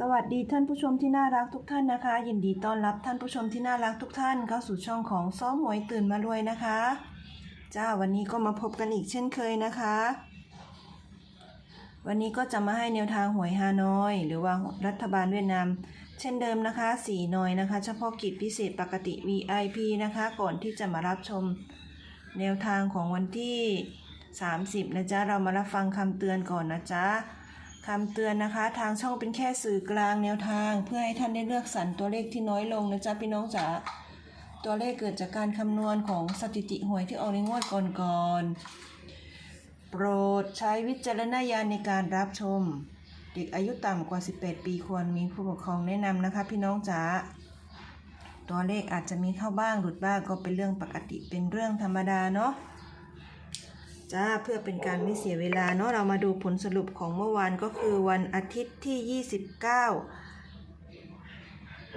สวัสดีท่านผู้ชมที่น่ารักทุกท่านนะคะ ยินดีต้อนรับท่านผู้ชมที่น่ารักทุกท่านเข้าสู่ช่องของซ้อมหวยตื่นมารวยนะคะจ้าวันนี้ก็มาพบกันอีกเช่นเคยนะคะ วันนี้ก็จะมาให้แนวทางหวยฮานอย หรือว่ารัฐบาลเวียดนามเช่นเดิมนะคะสีหน่อยนะคะ เฉพาะกิจพิเศษปกติ VIP นะคะ ก่อนที่จะมารับชมแนวทางของวันที่ 30 นะจ๊ะเรามารับฟังคำเตือนก่อนนะจ๊ะ คำเตือนนะคะ ทางช่องเป็นแค่สื่อกลางแนวทาง เพื่อให้ท่านได้เลือกสรรตัวเลขที่น้อยลงนะจ๊ะพี่น้องจ๋าตัวเลขเกิดจากการคำนวณของสถิติหวยที่ออกในงวดก่อนๆโปรดใช้วิจารณญาณในการรับชม เด็กอายุต่ำกว่า 18 ปีควรมีผู้ปกครองแนะนำนะคะ พี่น้องจ๋าตัวเลขอาจจะมีเข้าบ้างหลุดบ้างก็เป็นเรื่องปกติเป็นเรื่องธรรมดาเนาะ จ้าเพื่อเป็นการไม่เสียเวลาเนาะเรามาดูผลสรุปของเมื่อวานก็คือวันอาทิตย์ที่ 29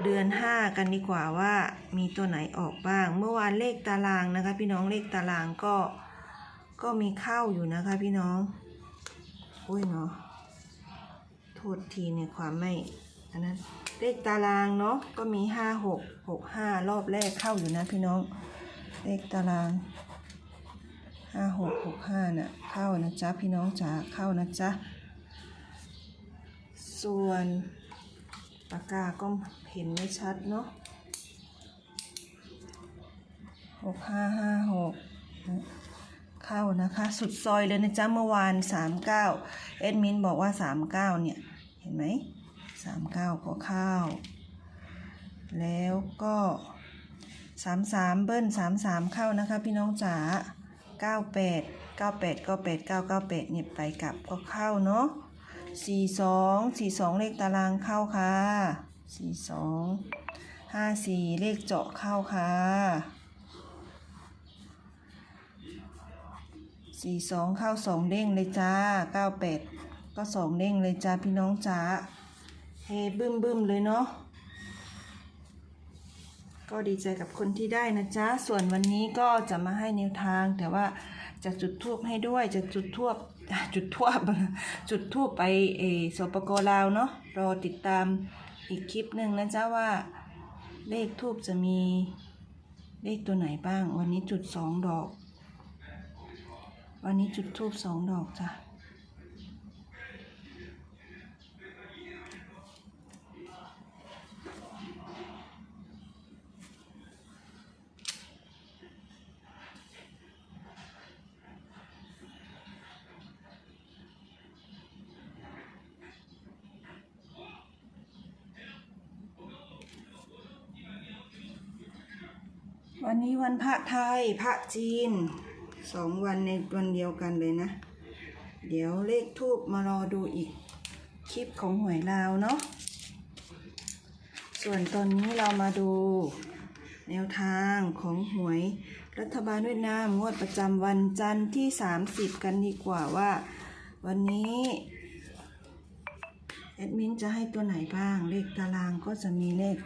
เดือน 5 กันดีกว่าว่ามีตัวไหนออกบ้าง เมื่อวานเลขตารางนะคะ พี่น้องเลขตารางก็ก็มีเข้าอยู่นะคะพี่น้องอุ้ยเนาะโทษทีในความไม่อันนั้นเลขตารางเนาะก็มีห้าหกหกห้ารอบแรกเข้าอยู่นะพี่น้อง เลขตาราง ห้าหกหกห้าน่ะเข้านะจ๊ะพี่น้องจ๋าเข้านะจ๊ะส่วนปากกาก็เห็นไม่ชัดเนาะหกห้าห้าหกเข้านะคะสุดซอยเลยนะจ๊ะเมื่อวานสามเก้าเอ็ดมินบอกว่าสามเก้าเนี่ย เห็นไหมสามเก้าก็เข้า แล้วก็สามสามเบิ้ลสามสามเข้านะคะพี่น้องจ๋า เก้าแปดเก้าแปดก็แปดเก้าเก้าแปดเนี่ยไปกลับก็เข้าเนาะสี่สองสี่สองเลขตารางเข้าค่ะสี่สองห้าสี่เลขเจาะเข้าค่ะสี่สองเข้าสองเด้งเลยจ้าเก้าแปดก็สองเด้งเลยจ้าพี่น้องจ๋าเฮบึ้มบึ้มเลยเนาะ ก็ดีใจกับคนที่ได้นะจ๊ะ ส่วนวันนี้ก็จะมาให้แนวทาง แต่ว่าจะจุดทูบให้ด้วย จะจุดทูบจุดทูบจุดทูบไปเออสปกลาวเนาะ รอติดตามอีกคลิปหนึ่งนะจ๊ะว่า เลขทูบจะมีเลขตัวไหนบ้าง วันนี้จุดสองดอก วันนี้จุดทูบสองดอกจ้ะ วันนี้วันพระไทยพระจีนสองวันในวันเดียวกันเลยนะ เดี๋ยวเลขทูบมารอดูอีกคลิปของหวยลาวเนาะส่วนตอนนี้เรามาดูแนวทางของหวยรัฐบาลเวียดนามงวดประจำวันจันทร์ที่ 30 กันดีกว่าว่า วันนี้แอดมินจะให้ตัวไหนบ้าง เลขตารางก็จะมีเลข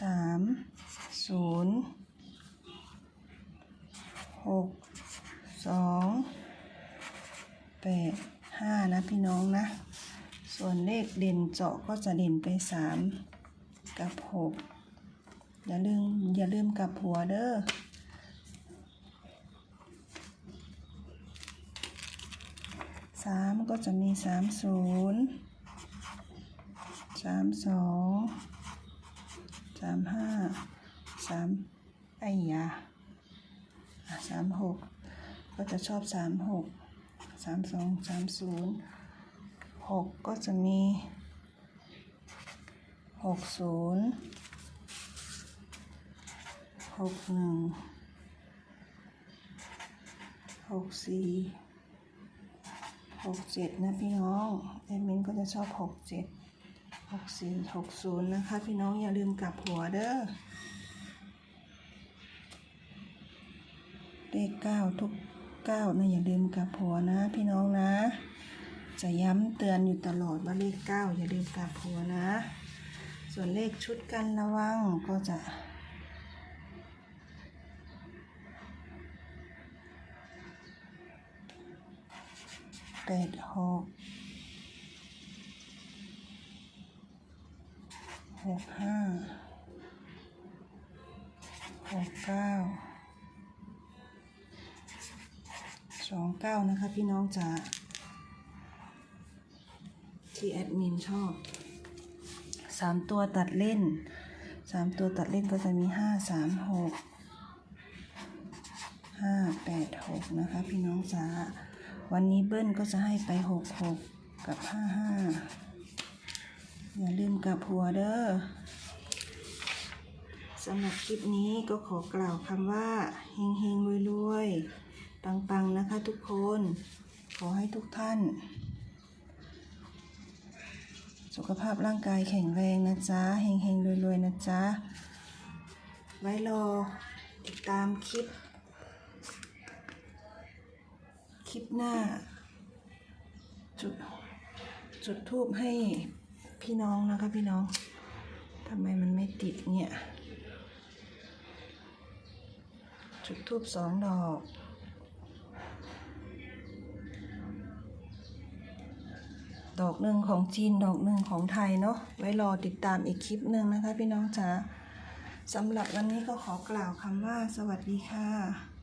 สามศูนย์ หกสองแปดห้านะพี่น้องนะ ส่วนเลขเด่นเจาะก็จะเด่นไปสามกับหกอย่าลืมอย่าลืมกับหัวเด้อสามก็จะมีสามศูนย์สามสองสามห้าสามไอ้ยา สามหกก็จะชอบสามหกสามสองสามศูนย์หกก็จะมีหกศูนย์หกหนึ่งหกสี่หกเจ็ดนะพี่น้องแอดมินก็จะชอบหกเจ็ดหกสี่หกศูนย์นะคะ พี่น้องอย่าลืมกลับหัวเด้อ เลขเก้าทุกเก้านะอย่าลืมกับหัวนะ พี่น้องนะ จะย้ำเตือนอยู่ตลอดว่าเลขเก้าอย่าลืมกับหัวนะ ส่วนเลขชุดกันระวังก็จะแปดหกหกห้าหกเก้า สองเก้านะคะ พี่น้องจ๋าที่แอดมินชอบสามตัวตัดเล่นสามตัวตัดเล่นก็จะมีห้าสามหกห้าแปดหกนะคะ พี่น้องจ๋าวันนี้เบิ้ลก็จะให้ไปหกหกกับห้าห้าอย่าลืมกับหัวเด้อสำหรับคลิปนี้ก็ขอกล่าวคำว่าเฮงเฮงรวยรวย ปังๆนะคะทุกคน ขอให้ทุกท่าน สุขภาพร่างกายแข็งแรงนะจ๊ะเฮงเฮงรวยรวยๆนะจ๊ะ ไว้รอติดตามคลิป คลิปหน้า จุดจุดทูบให้พี่น้องนะคะพี่น้องทำไมมันไม่ติดเนี่ย จุดทูบสองดอก ดอกหนึ่งของจีนดอกหนึ่งของไทยเนาะไว้รอติดตามอีกคลิปหนึ่งนะคะ พี่น้องจ๋าสำหรับวันนี้ก็ขอกล่าวคำว่าสวัสดีค่ะ